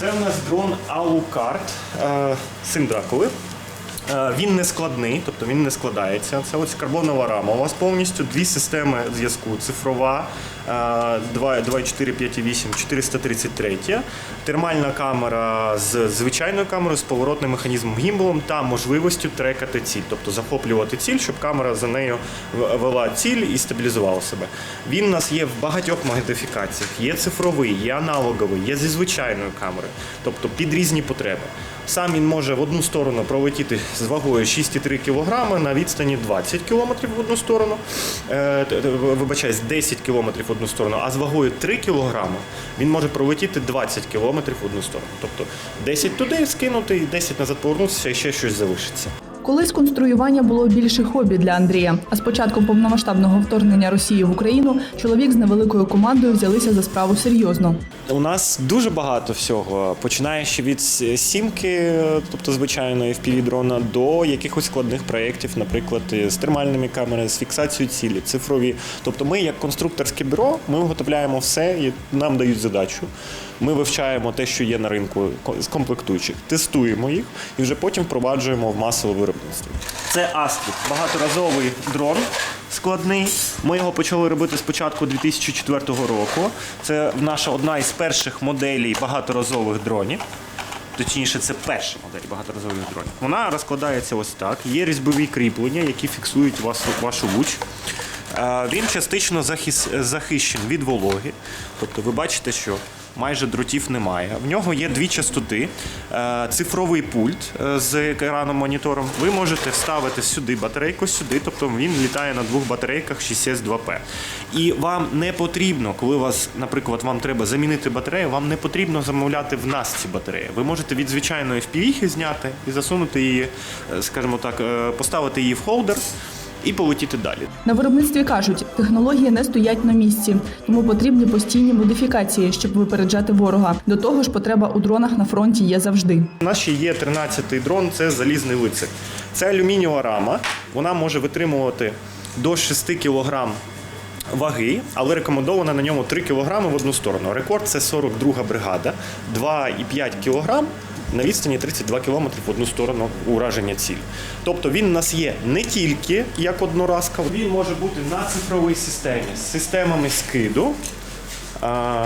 Це у нас дрон Алукарт, е, син Дракули. Е, Він не складний, тобто він не складається. Це ось карбонова рама. У вас повністю дві системи зв'язку: цифрова е, 2.4, 5.8, 433, термальна камера з звичайною камерою, з поворотним механізмом гімбалом та можливістю трекати ціль, тобто захоплювати ціль, щоб камера за нею вела ціль і стабілізувала себе. Він у нас є в багатьох модифікаціях. Є цифровий, є аналоговий, є зі звичайною камерою, тобто під різні потреби. Сам він може в одну сторону пролетіти з вагою 6,3 кг на відстані 20 км в одну сторону, е, вибачаюсь, 10 км в одну сторону, а з вагою 3 кг він може пролетіти 20 км в одну сторону. Тобто 10 туди скинути і 10 назад повернутися і ще щось залишиться. Колись конструювання було більше хобі для Андрія. А з початком повномасштабного вторгнення Росії в Україну чоловік з невеликою командою взялися за справу серйозно. У нас дуже багато всього, починаючи від сімки, тобто звичайної fpv дрона, до якихось складних проєктів, наприклад, з термальними камерами, з фіксацією цілі, цифрові. Тобто, ми, як конструкторське бюро, ми виготовляємо все, і нам дають задачу. Ми вивчаємо те, що є на ринку з комплектуючих, тестуємо їх і вже потім впроваджуємо в масове виробництво. Це Аспід, багаторазовий дрон складний. Ми його почали робити спочатку 2004 року. Це наша одна із перших моделей багаторазових дронів. Точніше, це перша модель багаторазових дронів. Вона розкладається ось так. Є різьбові кріплення, які фіксують вашу луч. Він частично захищений від вологи. Тобто ви бачите, що майже дротів немає. В нього є дві частоти, цифровий пульт е, з екраном монітором. Ви можете вставити сюди батарейку, сюди, тобто він літає на двох батарейках 6S2P. І вам не потрібно, коли вас, наприклад, вам треба замінити батарею, вам не потрібно замовляти в нас ці батареї. Ви можете від звичайної FPV зняти і засунути її, е, скажімо так, е, поставити її в холдер і полетіти далі. На виробництві кажуть, технології не стоять на місці, тому потрібні постійні модифікації, щоб випереджати ворога. До того ж, потреба у дронах на фронті є завжди. У нас ще є 13-й дрон, це залізний лицар. Це алюмінієва рама. Вона може витримувати до 6 кг ваги, але рекомендовано на ньому 3 кг в одну сторону. Рекорд це 42 бригада, 2,5 кг на відстані 32 км в одну сторону ураження цілі. Тобто він у нас є не тільки як одноразка, він може бути на цифровій системі з системами скиду,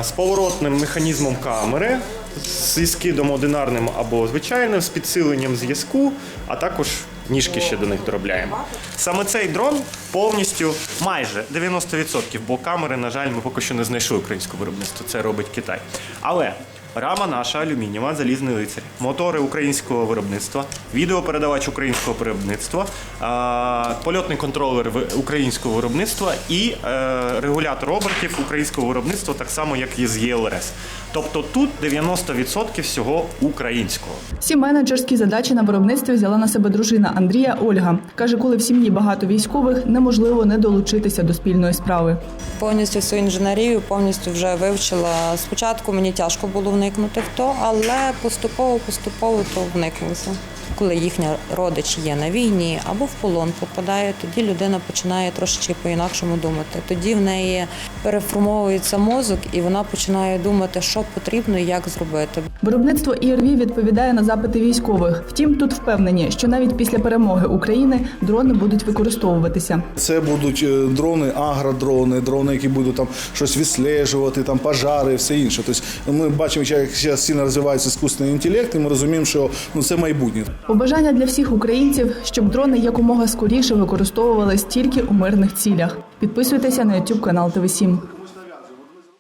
з поворотним механізмом камери, зі скидом одинарним або звичайним, з підсиленням зв'язку, а також ніжки ще до них доробляємо. Саме цей дрон повністю майже 90%, бо камери, на жаль, ми поки що не знайшли українського виробництва. Це робить Китай. Але рама наша алюмінієва, залізний лицар, мотори українського виробництва, відеопередавач українського виробництва, польотний контролер українського виробництва і е, регулятор обертів українського виробництва, так само як і з ЄЛРС. Тобто тут 90% всього українського. Всі менеджерські задачі на виробництві взяла на себе дружина Андрія Ольга. каже, коли в сім'ї багато військових, неможливо не долучитися до спільної справи. Повністю всю інженерію повністю вже вивчила. Спочатку мені тяжко було вникнути в то, але поступово, поступово то вникнулося. Коли їхня родич є на війні або в полон попадає, тоді людина починає трошечки по-інакшому думати. Тоді в неї переформовується мозок, і вона починає думати, що потрібно і як зробити. Виробництво ІРВІ відповідає на запити військових. Втім, тут впевнені, що навіть після перемоги України дрони будуть використовуватися. Це будуть е, дрони, агродрони, дрони, які будуть там щось відслежувати, там пожари, все інше. Тобто ми бачимо, як зараз сильно розвивається іскусний інтелект, і ми розуміємо, що ну це майбутнє. Побажання для всіх українців, щоб дрони якомога скоріше використовувались тільки у мирних цілях. Підписуйтеся на YouTube канал ТВ 7